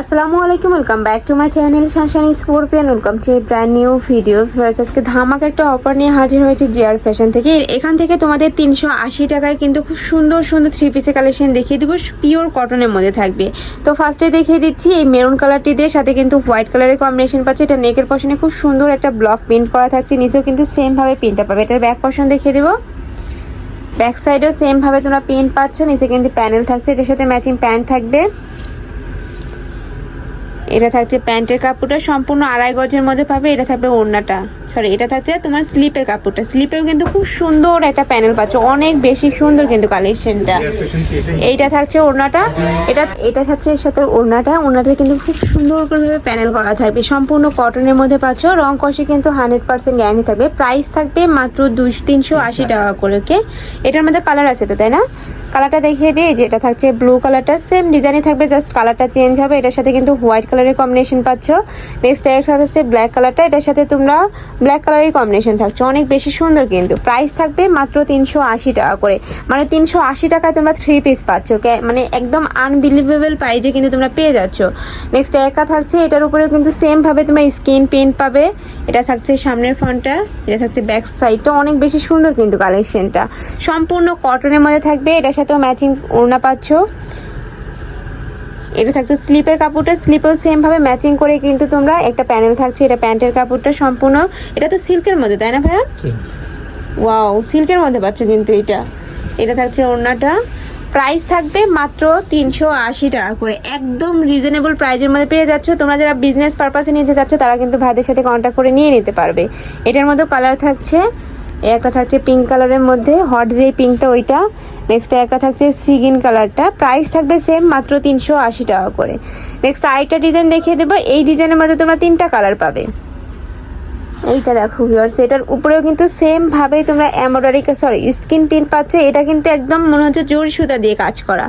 আসসালামু আলাইকুম welcome back to my channel শানশানি scorpion welcome to brand new video আজকে ধামাকা একটা অফার নিয়ে হাজির হয়েছে জিআর ফ্যাশন থেকে। এখান থেকে তোমাদের তিনশো আশি টাকায় কিন্তু খুব সুন্দর সুন্দর থ্রি পিসের কালেকশন দেখিয়ে দেবো। পিওর কটনের মধ্যে থাকবে। তো ফার্স্টে দেখিয়ে দিচ্ছি, এই মেরুন কালারটি দিয়ে সাথে কিন্তু হোয়াইট কালারের কম্বিনেশন পাচ্ছে। এটা নেকের পশনে খুব সুন্দর একটা ব্লক প্রিন্ট করা থাকছে। নিচেও কিন্তু সেমভাবে প্রিন্টটা পাবে। এটার ব্যাক পশন দেখিয়ে দেবো। ব্যাক সাইডেও সেমভাবে তোমরা প্রিন্ট পাচ্ছ। নিচে কিন্তু প্যানেল থাকছে। এটার সাথে ম্যাচিং প্যান্ট থাকবে। এটা থাকছে প্যান্টের কাপড়টা, সম্পূর্ণ আড়াই গজের মধ্যে পাবে, এটা থাকবে ওড়নাটা। সরি এটা থাকছে তোমার স্লিপের কাপড়টা। স্লিপেও কিন্তু খুব সুন্দর একটা প্যানেল পাচ্ছ, অনেক বেশি সুন্দর কিন্তু কালেকশনটা এইটা থাকছে ওড়নাটা, এটা এটা থাকছে এর সাথে ওড়নাটা। ওড়নাটা কিন্তু খুব সুন্দর করে প্যানেল করা থাকবে, সম্পূর্ণ কটনের মধ্যে পাচ্ছ, রং কষে কিন্তু হান্ড্রেড পার্সেন্ট গ্যারান্টি থাকবে। প্রাইস থাকবে মাত্র দুশো তিনশো আশি টাকা করে ওকে এটার মধ্যে কালার আছে তো, তাই না? কালারটা দেখিয়ে দিই যে এটা থাকছে ব্লু কালারটা সেম ডিজাইনই থাকবে জাস্ট কালারটা চেঞ্জ হবে। এটার সাথে কিন্তু হোয়াইট কালারের কম্বিনেশন পাচ্ছ। নেক্সট এর সাথে হচ্ছে ব্ল্যাক কালারটা, এটার সাথে তোমরা ব্ল্যাক কালারের কম্বিনেশন থাকছে। অনেক বেশি সুন্দর কিন্তু। প্রাইস থাকবে মাত্র তিনশো আশি টাকা করে। মানে তিনশো আশি টাকায় তোমরা থ্রি পিস পাচ্ছ মানে একদম আনবিলিভেবল প্রাইজে কিন্তু তোমরা পেয়ে যাচ্ছ। নেক্সট একটা থাকছে, এটার উপরেও কিন্তু সেম ভাবে তোমরা স্কিন প্রিন্ট পাবে। এটা থাকছে সামনের ফ্রন্টটা, এটা থাকছে ব্যাক সাইডটা অনেক বেশি সুন্দর কিন্তু কালেকশনটা সম্পূর্ণ কটনের মধ্যে থাকবে, এটার সাথেও ম্যাচিং ওড়না পাচ্ছ। এটা থাকছে স্লিপের কাপড়টা স্লিপও সেমভাবে ম্যাচিং করে কিন্তু তোমরা একটা প্যানেল থাকছে এটা প্যান্টের কাপড়টা সম্পূর্ণ। এটা তো সিল্কের মধ্যে তাই না ভাইয়া? ওয়াও সিল্কের মধ্যে পাচ্ছ কিন্তু এটা। এটা থাকছে ওড়নাটা। প্রাইস থাকবে মাত্র তিনশো আশি টাকা করে। একদম রিজনেবল প্রাইজের মধ্যে পেয়ে যাচ্ছ। তোমরা যারা বিজনেস পারপাসে নিতে চাচ্ছ তারা কিন্তু ভাইদের সাথে কন্ট্যাক্ট করে নিয়ে নিতে পারবে। এটার মধ্যে কালার থাকছে। একটা থাকছে পিঙ্ক কালারের মধ্যে হট যে পিঙ্কটা ওইটা নেক্সট একটা থাকছে সিগিন কালারটা প্রাইস থাকবে সেম মাত্র তিনশো আশি টাকা করে। নেক্সট আরেকটা ডিজাইন দেখিয়ে দেবো, এই ডিজাইনের মধ্যে তোমরা তিনটা কালার পাবে। এইটা দেখো ভিউয়ার্স এটার উপরেও কিন্তু সেম ভাবে তোমরা এমব্রয়ডারি সরি স্কিন প্রিন্ট পাচ্ছ। এটা কিন্তু একদম মনে হচ্ছে জোর সুতা দিয়ে কাজ করা।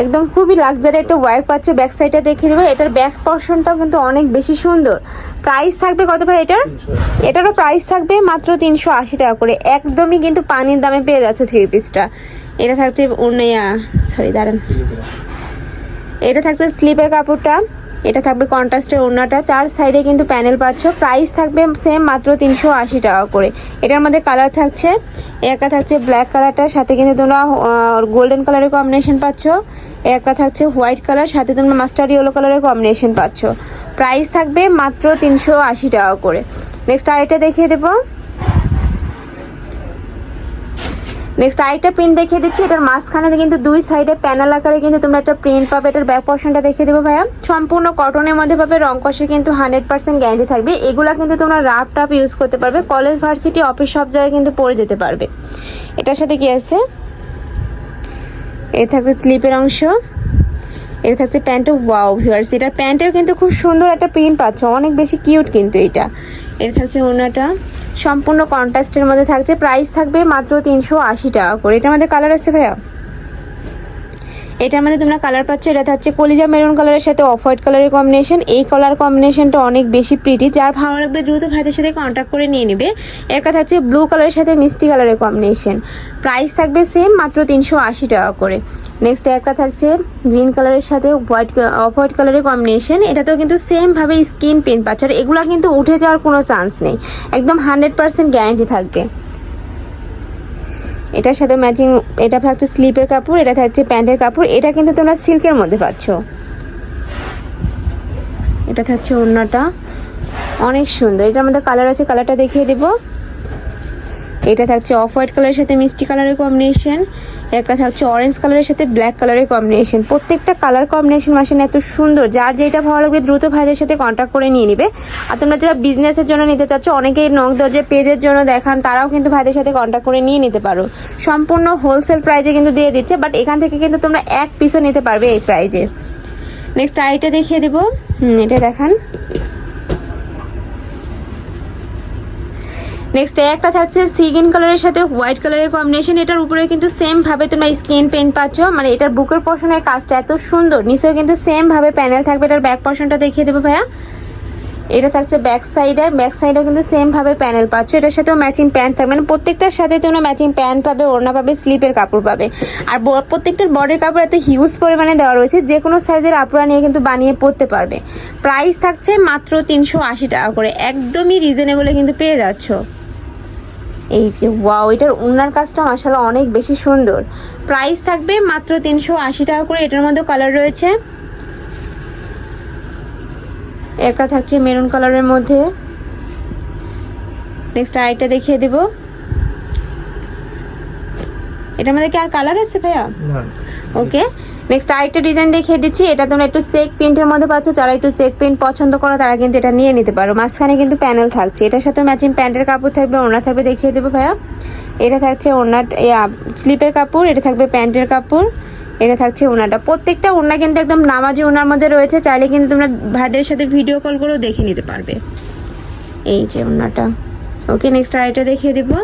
একদম খুবই লাক্সারি একটা ওয়ার্ক পাচ্ছ ব্যাক সাইডটা দেখিয়ে দেবো এটার ব্যাক পর্শনটাও কিন্তু অনেক বেশি সুন্দর। প্রাইস থাকবে কত ভাই এটার? এটারও প্রাইস থাকবে মাত্র তিনশো আশি টাকা করে। একদমই কিন্তু পানির দামে পেয়ে যাচ্ছ থ্রি পিসটা এটা থাকছে অন্যা সরি দাঁড়ান। এটা থাকছে স্লিপের কাপড়টা। এটা থাকবে কন্ট্রাস্টের ওড়নাটা। চার সাইডে কিন্তু প্যানেল পাচ্ছ। প্রাইস থাকবে সেম মাত্র তিনশো আশি টাকা করে। এটার মধ্যে কালার থাকছে। একটা থাকছে ব্ল্যাক কালারটার সাথে কিন্তু তোমরা গোল্ডেন কালারের কম্বিনেশন পাচ্ছ। একটা থাকছে হোয়াইট কালার সাথে তোমরা মাস্টার ইয়েলো কালারের কম্বিনেশন পাচ্ছ। প্রাইস থাকবে মাত্র তিনশো আশি টাকা করে। নেক্সট আরেকটা দেখিয়ে দেবো। নেক্সট আরেকটা প্রিন্ট দেখিয়ে দিচ্ছি। এটার মাঝখানে কিন্তু দুই সাইডে প্যানেল আকারে কিন্তু তোমরা একটা প্রিন্ট পাবে। এটার ব্যাক পোর্শনটা দেখিয়ে দেবো ভাইয়া। সম্পূর্ণ কটনের মধ্যে পাবে, রং কষে কিন্তু হান্ড্রেড পার্সেন্ট গ্যারান্টি থাকবে। এগুলা কিন্তু তোমরা রাফ টাপ ইউজ করতে পারবে। কলেজ ভার্সিটি অফিস সব জায়গায় কিন্তু পরে যেতে পারবে। এটার সাথে কি আছে? এ থাকছে স্লিপের অংশ। এটা থাকছে প্যান্টও ওয়াও ভিউয়ার্স এটার প্যান্টেও কিন্তু খুব সুন্দর একটা প্রিন্ট পাচ্ছ। অনেক বেশি কিউট কিন্তু এটা। এটা থাকছে ওনাটা। সম্পূর্ণ কন্ট্রাস্টের মধ্যে থাকছে। প্রাইস থাকবে মাত্র তিনশো আশি টাকা করে। এটা আমাদের কালার আছে ভাইয়া? এটার মধ্যে তোমরা কালার পাচ্ছ, এটা থাকছে কলিজা মেরুন কালারের সাথে অফ হোয়াইট কালারের কম্বিনেশন এই কালার কম্বিনেশনটা অনেক বেশি প্রিটি যার ভালো লাগবে দ্রুত ভাইদের সাথে কন্ট্যাক্ট করে নিয়ে নেবে। একটা থাকছে ব্লু কালারের সাথে মিষ্টি কালারের কম্বিনেশন প্রাইস থাকবে সেম মাত্র তিনশো আশি টাকা করে। নেক্সট একটা থাকছে গ্রিন কালারের সাথে হোয়াইট অফ হোয়াইট কালারের কম্বিনেশন এটাতেও কিন্তু সেমভাবে স্কিন প্রিন্ট পাচ্ছে, আর এগুলো কিন্তু উঠে যাওয়ার কোনো চান্স নেই। একদম হান্ড্রেড পার্সেন্ট গ্যারান্টি থাকবে। এটার সাথে ম্যাচিং এটা থাকছে স্লিপের কাপড়, এটা থাকছে প্যান্টের কাপড়, এটা কিন্তু তোমরা সিল্কের মধ্যে পাচ্ছ। এটা থাকছে অন্যটা অনেক সুন্দর। এটার মধ্যে কালার আছে কালারটা দেখিয়ে দেবো। এটা থাকছে অফ হোয়াইট কালারের সাথে মিষ্টি কালারের কম্বিনেশন একটা থাকছে অরেঞ্জ কালারের সাথে ব্ল্যাক কালারের কম্বিনেশন প্রত্যেকটা কালার কম্বিনেশন মাসেন এত সুন্দর। যার যেটা ভালো লাগবে দ্রুত ভাইদের সাথে কন্ট্যাক্ট করে নিয়ে নিবে। আর তোমরা যারা বিজনেসের জন্য নিতে চাচ্ছ, অনেকেই নখ দরজা পেজের জন্য দেখান, তারাও কিন্তু ভাইদের সাথে কন্ট্যাক্ট করে নিয়ে নিতে পারো। সম্পূর্ণ হোলসেল প্রাইজে কিন্তু দিয়ে দিচ্ছে বাট এখান থেকে কিন্তু তোমরা এক পিসও নিতে পারবে এই প্রাইজে নেক্সট আইটা দেখিয়ে দেবো। এটা দেখান। নেক্সট একটা থাকছে সিগিন কালারের সাথে হোয়াইট কালারের কম্বিনেশন এটার উপরে কিন্তু সেম ভাবে তোমরা স্কিন পেন্ট পাচ্ছ। মানে এটার বুকের পশনের কাজটা এত সুন্দর। নিচেও কিন্তু সেম ভাবে প্যানেল থাকবে। এটার ব্যাক পশনটা দেখিয়ে দেবো ভাইয়া। এটা থাকছে ব্যাক সাইডে ব্যাক সাইডেও কিন্তু সেম ভাবে প্যানেল পাচ্ছ। এটার সাথেও ম্যাচিং প্যান্ট থাকবে। মানে প্রত্যেকটার সাথে তোমরা ম্যাচিং প্যান্ট পাবে, ওড়না পাবে স্লিপের কাপড় পাবে। আর প্রত্যেকটার বডির কাপড় এত হিউজ পরিমাণে দেওয়া রয়েছে। যে কোনো সাইজের আপুরা নিয়ে কিন্তু বানিয়ে পরতে পারবে। প্রাইস থাকছে মাত্র তিনশো আশি টাকা করে। একদমই রিজনেবলে কিন্তু পেয়ে যাচ্ছ। এই যে ওয়াও এটার উন্নার কাজটা মাসাল্লাহ অনেক বেশি সুন্দর। প্রাইস থাকবে মাত্র তিনশো আশি টাকা করে এটার মধ্যে কালার রয়েছে। একটা থাকছে মেরুন কালারের মধ্যে। নেক্সট আরেকটা দেখিয়ে দেব। এটার মধ্যে কি আর কালার আছে ভাইয়া? ওকে নেক্সট আরেকটা ডিজাইন দেখিয়ে দিচ্ছি। এটা তোমরা একটু চেক প্রিন্টের মধ্যে পাচ্ছ। যারা একটু চেক প্রিন্ট পছন্দ করো, তারা কিন্তু এটা নিয়ে নিতে পারো। মাঝখানে কিন্তু প্যানেল থাকছে। এটার সাথে ম্যাচিং প্যান্টের কাপড় থাকবে, ওড়না থাকবে দেখিয়ে দেবো ভাইয়া। এটা থাকছে ওড়নার স্লিপের কাপড়, এটা থাকবে প্যান্টের কাপড়, এটা থাকছে ওনাটা প্রত্যেকটা ওড়না কিন্তু একদম নামাজি ওনার মধ্যে রয়েছে। চাইলে কিন্তু তোমরা ভাইদের সাথে ভিডিও কল করেও দেখে নিতে পারবে। এই যে ওড়নাটা। ওকে নেক্সট আরেকটা দেখিয়ে দেবো।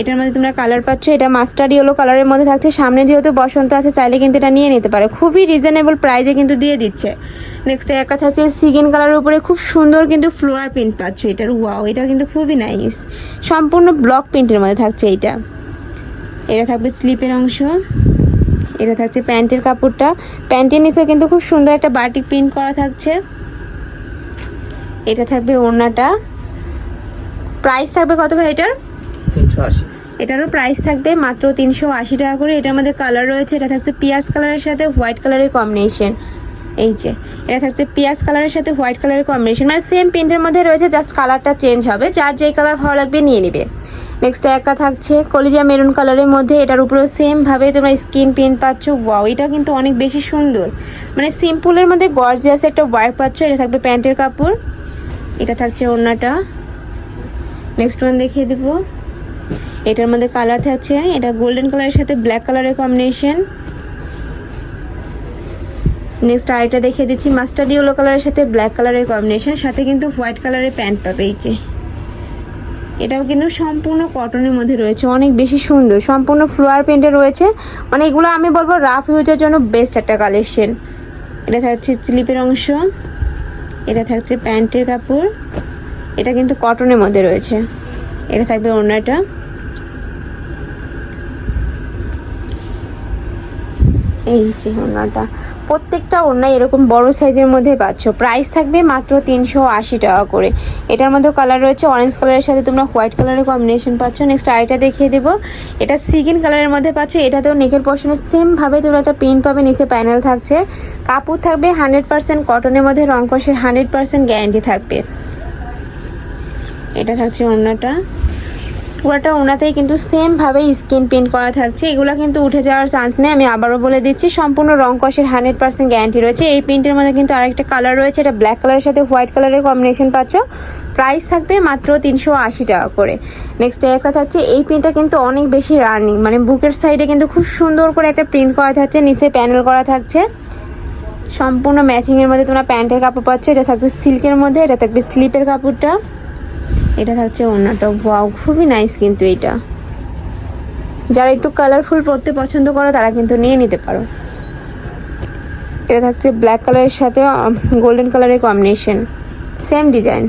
এটার মধ্যে তোমরা কালার পাচ্ছ, এটা মাস্টার ইয়েলো কালারের মধ্যে থাকছে। সামনে যেহেতু বসন্ত আছে, চাইলে কিন্তু এটা নিয়ে নিতে পারে। খুবই রিজনেবল প্রাইসে কিন্তু দিয়ে দিচ্ছে। নেক্সট কথা হচ্ছে সিগিন কালারের উপরে খুব সুন্দর কিন্তু ফ্লোয়ার প্রিন্ট পাচ্ছ এটার। ওয়াও এটা কিন্তু খুবই নাইস সম্পূর্ণ ব্লক প্রিন্টের মধ্যে থাকছে এইটা এটা থাকবে স্লিপের অংশ। এটা থাকছে প্যান্টের কাপড়টা। প্যান্টের নিচেও কিন্তু খুব সুন্দর একটা বাটিক প্রিন্ট করা থাকছে। এটা থাকবে ওড়নাটা। প্রাইস থাকবে কত ভাই এটার? এটারও প্রাইস থাকবে মাত্র তিনশো আশি টাকা করে। এটার মধ্যে কালার রয়েছে, এটা থাকছে পিঁয়াজ কালারের সাথে হোয়াইট কালারের কম্বিনেশন এই যে, এটা থাকছে পিঁয়াজ কালারের সাথে হোয়াইট কালারের কম্বিনেশন মানে সেম প্রিন্টের মধ্যে রয়েছে জাস্ট কালারটা চেঞ্জ হবে। যার যেই কালার ভালো লাগবে নিয়ে নিবে। নেক্সট একটা থাকছে কলিজা মেরুন কালারের মধ্যে। এটার উপরেও সেম ভাবে তোমরা স্কিন প্রিন্ট পাচ্ছ। ওয়াও এটা কিন্তু অনেক বেশি সুন্দর। মানে সিম্পলের মধ্যে গর্জিয়াস একটা ওয়ার্ক পাচ্ছ। এটা থাকবে প্যান্টের কাপড়। এটা থাকছে ওড়নাটা। নেক্সট ওয়ান দেখিয়ে দেবো। এটার মধ্যে কালার থাকছে, এটা গোল্ডেন কালারের সাথে ব্ল্যাক কালারের কম্বিনেশন নেক্সট আরেকটা দেখিয়ে দিচ্ছি মাস্টার্ড ইয়েলো কালারের সাথে ব্ল্যাক কালারের কম্বিনেশন সাথে কিন্তু হোয়াইট কালারের প্যান্ট পাবে এই যে। এটাও কিন্তু সম্পূর্ণ কটনের মধ্যে রয়েছে, অনেক বেশি সুন্দর, সম্পূর্ণ ফ্লোয়ার প্রিন্টে রয়েছে। মানে এগুলো আমি বলব রাফ ইউজের জন্য বেস্ট একটা কালেকশন এটা থাকছে স্লিপের অংশ, এটা থাকছে প্যান্টের কাপড়, এটা কিন্তু কটনের মধ্যে রয়েছে। এটা থাকবে ওড়নাটা। এই যে ওড়নাটা প্রত্যেকটা ওড়না এরকম বড় সাইজের মধ্যে পাচ্ছ। প্রাইস থাকবে মাত্র তিনশো আশি টাকা করে। এটার মধ্যে কালার রয়েছে অরেঞ্জ কালারের সাথে তোমরা হোয়াইট কালারের কম্বিনেশন পাচ্ছ। নেক্সট আরেকটা দেখিয়ে দেবো। এটা সিগিন কালারের মধ্যে পাচ্ছ। এটাতেও নেকের পশনে সেমভাবে তোমরা একটা প্রিন্ট পাবে। নিচে প্যানেল থাকছে। কাপড় থাকবে হান্ড্রেড পার্সেন্ট কটনের মধ্যে রং কষের হান্ড্রেড পার্সেন্ট গ্যারান্টি থাকবে। এটা থাকছে ওড়নাটা। পুরোটা ওনাতেই কিন্তু সেম ভাবে স্কিন প্রিন্ট করা থাকছে। এগুলো কিন্তু উঠে যাওয়ার চান্স নেই, আমি আবারও বলে দিচ্ছি, সম্পূর্ণ রং কষের হান্ড্রেড পার্সেন্ট গ্যারান্টি রয়েছে। এই প্রিন্টের মধ্যে কিন্তু আরেকটা কালার রয়েছে, এটা ব্ল্যাক কালারের সাথে হোয়াইট কালারের কম্বিনেশন পাচ্ছ। প্রাইস থাকবে মাত্র তিনশো আশি টাকা করে। নেক্সট একটা থাকছে, এই প্রিন্টটা কিন্তু অনেক বেশি রানিং মানে বুকের সাইডে কিন্তু খুব সুন্দর করে একটা প্রিন্ট করা থাকছে, নিচে প্যানেল করা থাকছে। সম্পূর্ণ ম্যাচিংয়ের মধ্যে তোমরা প্যান্টের কাপড় পাচ্ছ, এটা থাকবে সিল্কের মধ্যে, এটা থাকবে স্লিপের কাপড়টা। এটা থাকছে ওড়নাটা। ওয়াও খুবই নাইস কিন্তু এটা যারা একটু কালারফুল পরতে পছন্দ করো, তারা কিন্তু নিয়ে নিতে পারো। এটা থাকছে ব্ল্যাক কালারের সাথে গোল্ডেন কালারের কম্বিনেশন সেম ডিজাইন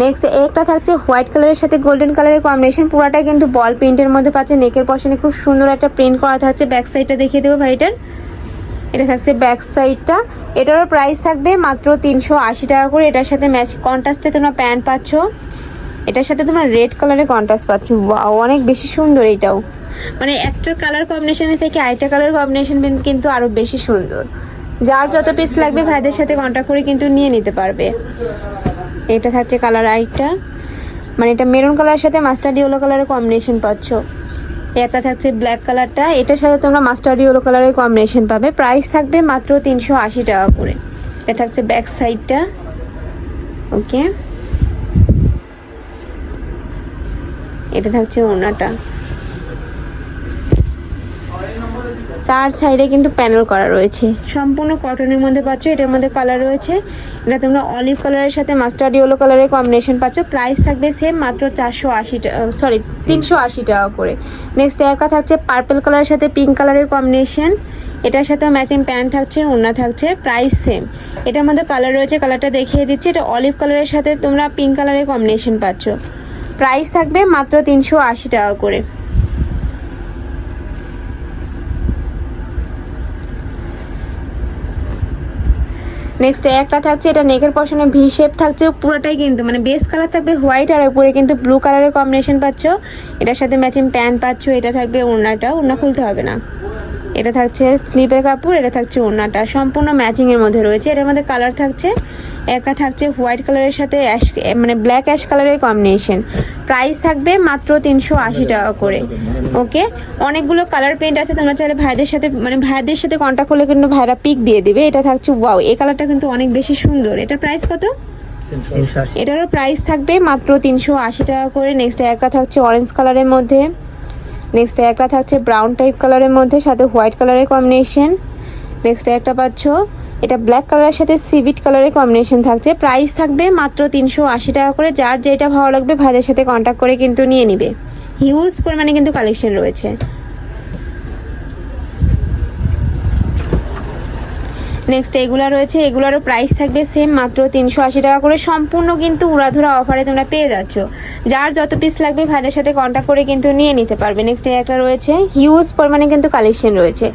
নেক্সট একটা থাকছে হোয়াইট কালারের সাথে গোল্ডেন কালারের কম্বিনেশন পুরাটা কিন্তু বল প্রিন্টের মধ্যে পাচ্ছে। নেকের পশনে খুব সুন্দর একটা প্রিন্ট করা থাকছে। ব্যাক সাইডটা দেখিয়ে দেবো ভাইটার। এটা থাকছে ব্যাক সাইডটা এটারও প্রাইস থাকবে মাত্র তিনশো আশি টাকা করে। এটার সাথে ম্যাচ কন্ট্রাস্টে তোমরা প্যান্ট পাচ্ছ। এটার সাথে তোমরা রেড কালারের কন্ট্রাস্ট পাচ্ছ। অনেক বেশি সুন্দর এটাও। মানে একটা কালার কম্বিনেশনের থেকে আরেকটা কালার কম্বিনেশন কিন্তু আরও বেশি সুন্দর। যার যত পিস লাগবে ভাইদের সাথে কন্ট্যাক্ট করে কিন্তু নিয়ে নিতে পারবে। এটা থাকছে কালার আরেকটা। মানে এটা মেরুন কালারের সাথে মাস্টার্ড ইয়েলো কালারের কম্বিনেশন পাচ্ছ। একটা থাকছে ব্ল্যাক কালারটা এটার সাথে তোমরা মাস্টার্ড ইয়েলো কালারের কম্বিনেশন পাবে। প্রাইস থাকবে মাত্র তিনশো আশি টাকা করে। এটা থাকছে ব্যাক সাইডটা ওকে এটা থাকছে ওনাটা। চার সাইডে কিন্তু প্যানেল করা রয়েছে। সম্পূর্ণ কটনের মধ্যে পাচ্ছ, এটার মধ্যে কালার রয়েছে। এটা তোমরা অলিভ কালারের সাথে মাস্টার্ড ইয়েলো কালারের কম্বিনেশন পাচ্ছ। প্রাইস থাকবে সেম মাত্র চারশো আশি সরি তিনশো আশি টাকা করে। নেক্সট একটা থাকছে পার্পল কালারের সাথে পিঙ্ক কালারের কম্বিনেশন এটার সাথে ম্যাচিং প্যান্ট থাকছে, ওড়না থাকছে প্রাইস সেম এটার মধ্যে কালার রয়েছে কালারটা দেখিয়ে দিচ্ছি। এটা অলিভ কালারের সাথে তোমরা পিঙ্ক কালারের কম্বিনেশন পাচ্ছ। প্রাইস থাকবে মাত্র তিনশো আশি টাকা করে। নেক্সট একটা থাকছে, এটা নেকের পশনে ভি শেপ থাকছে, পুরোটাই কিন্তু মানে বেস কালার থাকবে হোয়াইট আর উপরে কিন্তু ব্লু কালারের কম্বিনেশন পাচ্ছ। এটার সাথে ম্যাচিং প্যান্ট পাচ্ছ, এটা থাকবে ওড়নাটা, ওড়না খুলতে হবে না। এটা থাকছে স্লিপের কাপড়, এটা থাকছে ওড়নাটা, সম্পূর্ণ ম্যাচিংয়ের মধ্যে রয়েছে। এটার মধ্যে কালার থাকছে একটা থাকছে হোয়াইট কালারের সাথে অ্যাশ মানে ব্ল্যাক অ্যাশ কালারের কম্বিনেশন। প্রাইস থাকবে মাত্র তিনশো আশি টাকা করে। ওকে? অনেকগুলো কালার পেন্ট আছে তোমরা চাইলে ভাইদের সাথে মানে ভাইদের সাথে কন্ট্যাক্ট করলে কিন্তু ভাইরা পিক দিয়ে দিবে। এটা থাকছে ওয়াও এই কালারটা কিন্তু অনেক বেশি সুন্দর। এটার প্রাইস কত? এটারও প্রাইস থাকবে মাত্র তিনশো আশি টাকা করে। নেক্সট একটা থাকছে অরেঞ্জ কালারের মধ্যে। নেক্সট একটা থাকছে ব্রাউন টাইপ কালারের মধ্যে সাথে হোয়াইট কালারের কম্বিনেশন নেক্সট একটা পাচ্ছ এটা ব্ল্যাক কালারের সাথে সিভিট কালারের কম্বিনেশন থাকছে। প্রাইস থাকবে মাত্র তিনশো আশি টাকা করে। যার যেটা ভালো লাগবে ভাইদের সাথে কন্ট্যাক্ট করে কিন্তু নিয়ে নিবে। হিউজ পরিমাণে কিন্তু কালেকশন রয়েছে। নেক্সট এগুলো রয়েছে, এগুলারও প্রাইস থাকবে সেম মাত্র তিনশো আশি টাকা করে। সম্পূর্ণ কিন্তু উড়াধুরা অফারে তোমরা পেয়ে যাচ্ছ। যার যত পিস লাগবে, ভাইদের সাথে কন্ট্যাক্ট করে কিন্তু নিয়ে নিতে পারবে। নেক্সট এই একটা রয়েছে হিউজ পরিমাণে কিন্তু কালেকশন রয়েছে।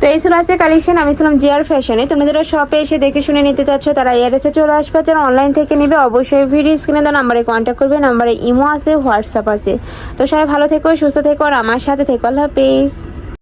তো এই ছিল আছে কালেকশন আমি ছিলাম জিয়ার ফ্যাশনে তোমরা যারা শপে এসে দেখে শুনে নিতে চাচ্ছ, তারা এয়ারএসে চলে আসবে। যারা অনলাইন থেকে নেবে, অবশ্যই ভিডিও স্ক্রিনে দেওয়া নাম্বারে কন্ট্যাক্ট করবে। নাম্বারে ইমো আছে হোয়াটসঅ্যাপ আছে। তো সবাই ভালো থেকো, সুস্থ থেকো, আর আমার সাথে থেকো। আল্লাহ হাফেজ।